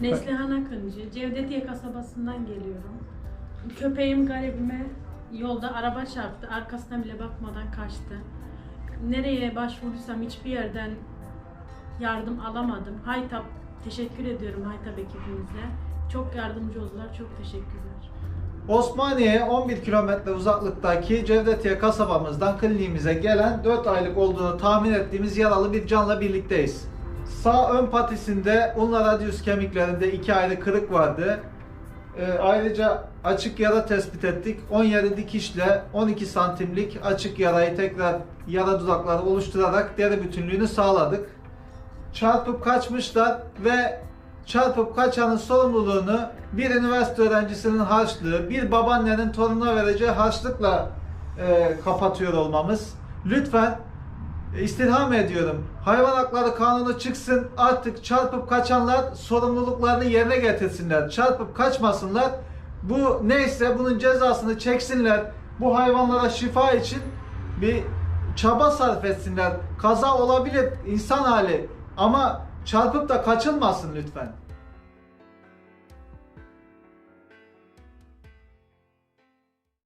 Neslihan Akıncı, Cevdetiye kasabasından geliyorum. Köpeğim garibime yolda araba çarptı, arkasına bile bakmadan kaçtı. Nereye başvurursam hiçbir yerden yardım alamadım. Haytap, teşekkür ediyorum Haytap ekibimize. Çok yardımcı oldular, çok teşekkürler. Osmaniye'ye 11 kilometre uzaklıktaki Cevdetiye kasabamızdan kliniğimize gelen 4 aylık olduğunu tahmin ettiğimiz yaralı bir canla birlikteyiz. Sağ ön patisinde ulnar radius kemiklerinde 2 ayrı kırık vardı. Ee, ayrıca açık yara tespit ettik. 17 dikişle 12 santimlik açık yarayı tekrar yara dudakları oluşturarak deri bütünlüğünü sağladık. Çarpıp kaçmışlar ve çarpıp kaçanın sorumluluğunu bir üniversite öğrencisinin harçlığı, bir babaannenin torununa vereceği harçlıkla e, kapatıyor olmamız. Lütfen e, istirham ediyorum. Hayvan hakları kanunu çıksın. Artık çarpıp kaçanlar sorumluluklarını yerine getirsinler. Çarpıp kaçmasınlar. Bu neyse bunun cezasını çeksinler. Bu hayvanlara şifa için bir çaba sarf etsinler. Kaza olabilir insan hali ama çarpıp da kaçılmasın lütfen.